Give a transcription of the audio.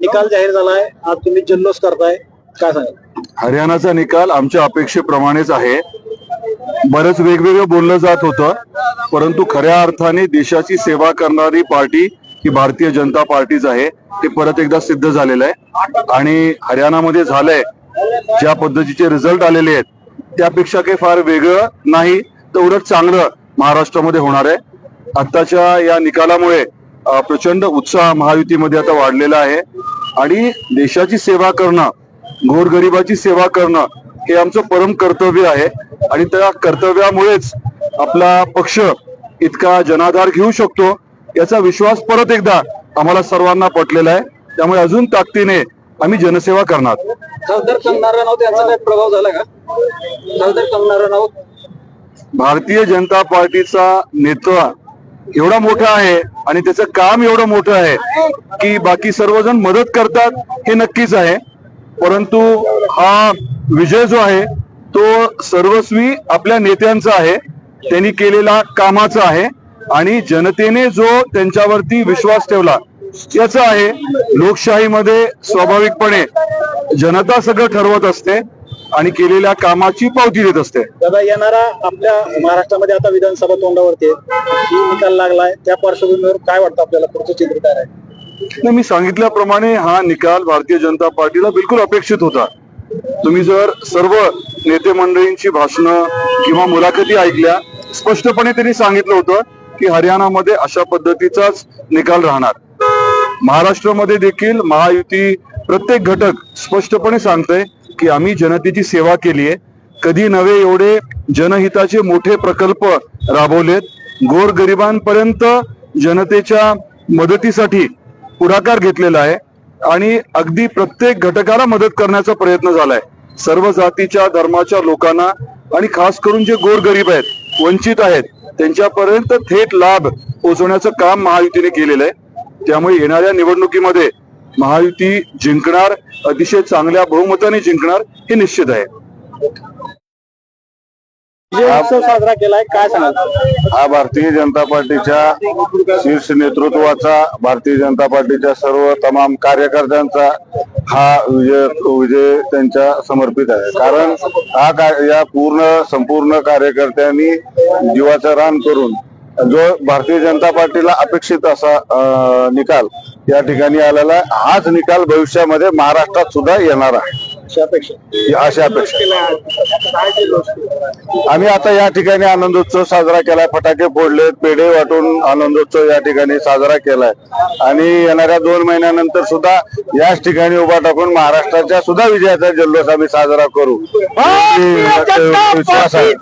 निकाल जाहीर झालाय. आज तुम्ही जल्लोष करताय. काय सांगा हरियाणाचा निकाल आमच्या अपेक्षेप्रमाणेच आहे. बरंच वेगवेगळं बोललं जात होतं परंतु खऱ्या अर्थाने देशाची सेवा करणारी पार्टी की भारतीय जनता पार्टीच आहे ते परत एकदा सिद्ध झालेलं आहे. आणि हरियाणामध्ये झालंय ज्या पद्धतीचे रिझल्ट आलेले आहेत त्यापेक्षा काही फार वेगळं नाही तर उलट चांगलं महाराष्ट्रामध्ये होणार आहे. आत्ताच्या या निकालामुळे प्रचंड उत्साह महायुतीमध्ये आता वाढलेला आहे. आणि देशाची सेवा करणं गोरगरिबाची सेवा करणं हे आमचं परम कर्तव्य आहे. आणि त्या कर्तव्यामुळेच आपला पक्ष इतका जनाधार घेऊ शकतो. याचा विश्वास परत एकदा आम्हाला सर्वांना पटलेला आहे. त्यामुळे अजून ताकदीने आम्ही जनसेवा करणार. खासदार कंगना राणावत यांचा काय प्रभाव झाला का? खासदार कंगना राणावत भारतीय जनता पार्टीचा नेता एवढा मोठा आहे आणि त्याचं काम एवढं मोठं आहे की बाकी सर्वजण मदत करतात हे नक्कीच आहे. परंतु हा विजय जो आहे तो सर्वस्वी आपल्या नेत्यांचा आहे. त्यांनी केलेला कामाचा आहे. आणि जनतेने जो त्यांच्यावरती विश्वास ठेवला याचा आहे लोकशाहीमध्ये स्वाभाविकपणे जनता सगळं ठरवत असते आणि केलेल्या कामाची पावती देत असते. दादा येणारा आपल्या महाराष्ट्रामध्ये आता विधानसभा तोंडावरती निकाल लागलाय. त्या पार्श्वभूमीवर काय वाटतं आपल्याला? पुढचं चित्र काय आहे मी सांगितल्याप्रमाणे हा निकाल भारतीय जनता पार्टीला बिलकुल अपेक्षित होता. तुम्ही जर सर्व नेते मंडळींची भाषणं किंवा मुलाखती ऐकल्या स्पष्टपणे त्यांनी सांगितलं होतं की हरियाणामध्ये अशा पद्धतीचाच निकाल राहणार. महाराष्ट्रामध्ये देखील महायुती प्रत्येक घटक स्पष्टपणे सांगतोय की आम्ही जनतेची सेवा केली आहे. कधी नव्हे एवढे जनहिताचे मोठे प्रकल्प राबवलेत. गोरगरिबांपर्यंत जनतेच्या मदतीसाठी पुढाकार घेतलेला आहे आणि अगदी प्रत्येक घटकाला मदत करण्याचा प्रयत्न झालाय. सर्व जातीच्या धर्माच्या लोकांना आणि खास करून जे गोरगरीब आहेत वंचित आहेत. त्यांच्यापर्यंत थेट लाभ पोहोचवण्याचं काम महायुतीने केलेलं आहे. त्यामुळे येणाऱ्या निवडणुकीमध्ये महायुती जिंकणार अतिशय चांगल्या बहुमताने जिंकणार हे निश्चित आहे. उत्सव साजरा केलाय काय सांगाल? हा भारतीय जनता पार्टीच्या शीर्ष नेतृत्वाचा भारतीय जनता पार्टीच्या सर्व तमाम कार्यकर्त्यांचा हा विजय विजय त्यांच्या समर्पित आहे. कारण हा या पूर्ण संपूर्ण कार्यकर्त्यांनी जीवाचं रान करून जो भारतीय जनता पार्टीला अपेक्षित असा निकाल या ठिकाणी आलेला आहे हाच निकाल भविष्यामध्ये महाराष्ट्रात सुद्धा येणार आहे. अशी अपेक्षा? आम्ही आता या ठिकाणी आनंदोत्सव साजरा केलाय. फटाके फोडलेत पेढे वाटून आनंदोत्सव या ठिकाणी साजरा केलाय. आणि येणाऱ्या दोन महिन्यानंतर सुद्धा याच ठिकाणी उभा टाकून महाराष्ट्राच्या सुद्धा विजयाचा जल्लोष आम्ही साजरा करू. विश्वास आहे.